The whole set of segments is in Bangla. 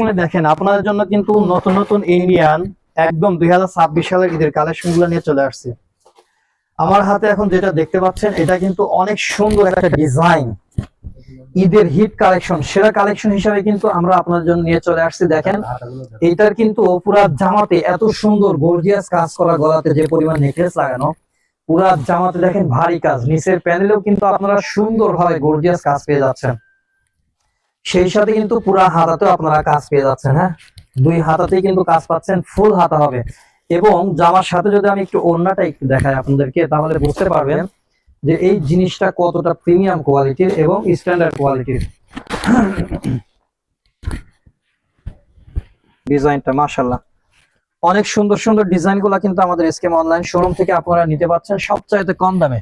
মনে দেখেন, আপনাদের জন্য কিন্তু নতুন নতুন ইন্ডিয়ান একদম দুই ছাব্বিশ সালের ঈদের কালেকশনগুলো নিয়ে চলে আসছে। আমার হাতে এখন যেটা দেখতে পাচ্ছেন, এটা কিন্তু অনেক সুন্দর একটা ডিজাইন। ঈদের হিট কালেকশন, সেরা কালেকশন হিসাবে কিন্তু আমরা আপনাদের জন্য নিয়ে চলে আসছি। দেখেন, এইটার কিন্তু পুরা জামাতে এত সুন্দর গর্জিয়াস কাজ করা গলাতে যে পরিমাণ নেকলেস লাগানো, পুরা জামাতে দেখেন ভারী কাজ। নিচের প্যানেলেও কিন্তু আপনারা সুন্দর ভাবে গর্জিয়াস কাজ পেয়ে যাচ্ছেন। সেই সাথে কিন্তু পুরা হাতাতেও আপনারা কাজ পেয়ে যাচ্ছেন হ্যাঁ? দুই হাতাতেই কিন্তু কাজ পাচ্ছেন, ফুল হাতা হবে। এবং জামার সাথে যদি আমি একটু ওড়নাটা একটু দেখাই আপনাদেরকে, তাহলে বুঝতে পারবেন যে এই জিনিসটা কতটা প্রিমিয়াম কোয়ালিটির এবং স্ট্যান্ডার্ড কোয়ালিটির ডিজাইনটা মাশাল্লাহ অনেক সুন্দর সুন্দর ডিজাইনগুলা কিন্তু আমাদের এসকেম অনলাইন শোরুম থেকে আপনারা নিতে পারছেন সবচাইতে কম দামে।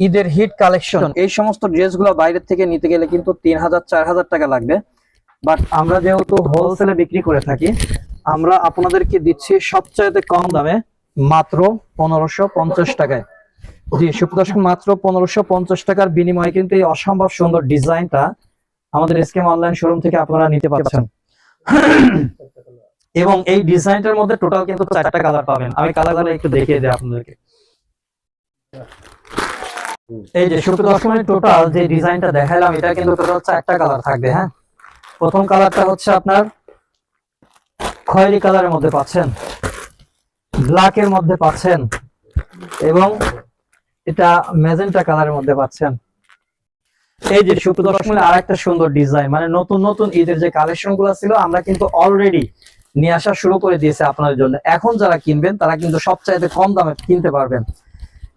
ঈদের হিট কালেকশন এই সমস্ত ড্রেসগুলো বাইরের থেকে নিতে গেলে কিন্তু তিন হাজার, চার হাজার টাকা লাগবে। বাট আমরা যেহেতু হোলসেলে বিক্রি করে থাকি, আমরা আপনাদেরকে দিচ্ছি সবচাইতে কম দামে মাত্র পনেরোশো পঞ্চাশ টাকায়। জি সুপ্রদর্শক মাত্র পনেরোশো পঞ্চাশ টাকার বিনিময়ে কিন্তু এই অসম্ভব সুন্দর ডিজাইনটা আমাদের এসকেম অনলাইন শোরুম থেকে আপনারা নিতে পারছেন এবং এই ডিজাইনটার মধ্যে টোটাল কিন্তু চারটা কালার পাবেন। আমি কালারগুলো একটু দেখিয়ে দিই আপনাদেরকে। এই যে সুপ্রিয় দর্শক টোটাল যে ডিজাইনটা দেখাইলাম এটা কিন্তু টোটাল চারটা কালার থাকবে হ্যাঁ? প্রথম কালারটা হচ্ছে আপনার খয়েরি কালারের মধ্যে পাচ্ছেন ব্ল্যাক এর মধ্যে পাচ্ছেন, এবং এটা ম্যাজেন্টা কালারের মধ্যে পাচ্ছেন। এই যে সুপ্রিয় দর্শক আর একটা সুন্দর ডিজাইন মানে নতুন নতুন ঈদের যে কালেকশনগুলো ছিল, আমরা কিন্তু অলরেডি নিয়ে আসা শুরু করে দিয়েছে আপনাদের জন্য। এখন যারা কিনবেন, তারা কিন্তু সবচাইতে কম দামে কিনতে পারবেন।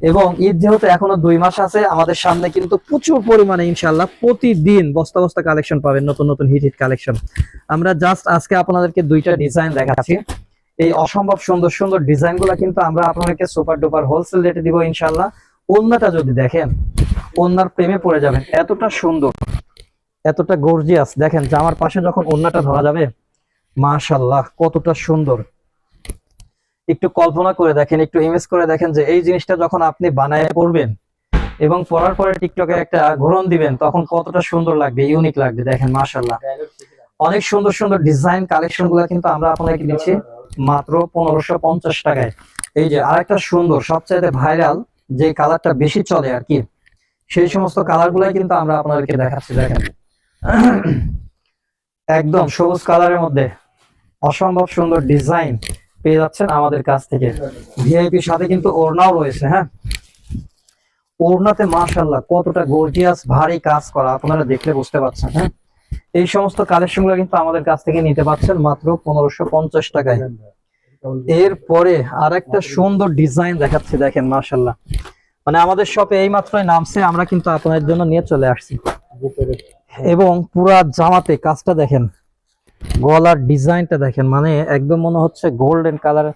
এবং ঈদ যেহেতু এখনও দুই মাস আছে, আমাদের সামনে কিন্তু প্রচুর পরিমাণে ইনশাল্লাহ প্রতিদিন বস্তা বস্তা কালেকশন পাবেন, নতুন নতুন হিট হিট কালেকশন। আমরা জাস্ট আজকে আপনাদেরকে দুইটা ডিজাইন দেখাচ্ছি। এই অসম্ভব সুন্দর সুন্দর ডিজাইনগুলা কিন্তু আমরা আপনাদেরকে সুপার ডুপার হোলসেল রেটে দিব ইনশাল্লাহ অন্যটা যদি দেখেন অন্যার প্রেমে পড়ে যাবেন, এতটা সুন্দর, এতটা গর্জিয়াস দেখেন জামার পাশে যখন অন্যটা ধরা যাবে মাশাল্লাহ কতটা সুন্দর। একটু কল্পনা করে দেখেন, একটু ইমেজ করে দেখেন যে এই জিনিসটা যখন আপনি বানায় পড়বেন এবং পড়ার পরে টিকটকে একটা ঘোরণ দিবেন, তখন কতটা সুন্দর লাগবে ইউনিক লাগবে, দেখেন মাশাল্লাহ অনেক সুন্দর সুন্দর ডিজাইন কালেকশনগুলো কিন্তু আমরা আপনাকে দিচ্ছি মাত্র পনেরোশো পঞ্চাশ টাকায়। এই যে আরেকটা সুন্দর, সবচাইতে ভাইরাল যে কালারটা বেশি চলে আর কি, সেই সমস্ত কালার গুলাই কিন্তু আমরা আপনাদেরকে দেখাচ্ছি, দেখেন। একদম সবুজ কালারের মধ্যে অসম্ভব সুন্দর ডিজাইন পেয়ে যাচ্ছেন আমাদের কাছ থেকে। ভিআইপির সাথে কিন্তু ওড়নাও রয়েছে হ্যাঁ? ওড়নাতে মাশাল্লাহ কতটা গর্জিয়াস ভারী কাজ করা আপনারা দেখলে বুঝতে পারছেন হ্যাঁ? এই সমস্ত কালেকশনগুলো কিন্তু আমাদের কাছ থেকে নিতে পারছেন মাত্র পনেরোশো পঞ্চাশ টাকায়। এরপরে আর একটা সুন্দর ডিজাইন দেখাচ্ছি দেখেন মাশাল্লাহ মানে আমাদের শপে এই মাত্রই নামছে আমরা কিন্তু আপনাদের জন্য নিয়ে চলে আসছি। এবং পুরা জামাতে কাজটা দেখেন গলার ডিজাইনটা দেখেন মানে একদম মনে হচ্ছে গোল্ডেন কালার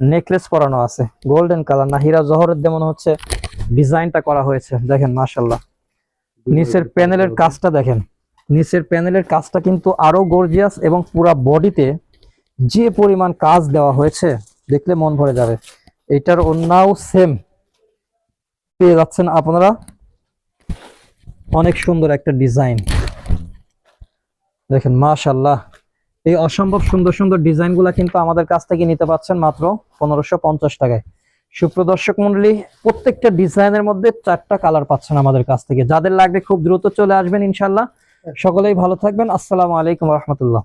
নেকলেস পরানো আছে। গোল্ডেন কালার না হীরা জহরের দিয়ে মনে হচ্ছে ডিজাইনটা করা হয়েছে। দেখেন মাশাল্লাহ নিচের প্যানেলের কাজটা দেখেন। নিচের প্যানেলের কাজটা কিন্তু আরও গর্জিয়াস এবং পুরা বডিতে যে পরিমাণ কাজ দেওয়া হয়েছে দেখলে মন ভরে যাবে। এটার অন্যাও সেম পেয়ে যাচ্ছেন আপনারা। অনেক সুন্দর একটা ডিজাইন দেখেন মাশাল্লাহ এই অসম্ভব সুন্দর সুন্দর ডিজাইনগুলা কিন্তু আমাদের কাছ থেকে নিতে পাচ্ছেন মাত্র পনেরোশো পঞ্চাশ টাকায়। সুপ্রদর্শক মন্ডলী, প্রত্যেকটা ডিজাইনের মধ্যে চারটা কালার পাচ্ছেন আমাদের কাছ থেকে। যাদের লাগবে খুব দ্রুত চলে আসবেন ইনশাল্লাহ সকলেই ভালো থাকবেন। আসসালামু আলাইকুম রহমতুল্লাহ।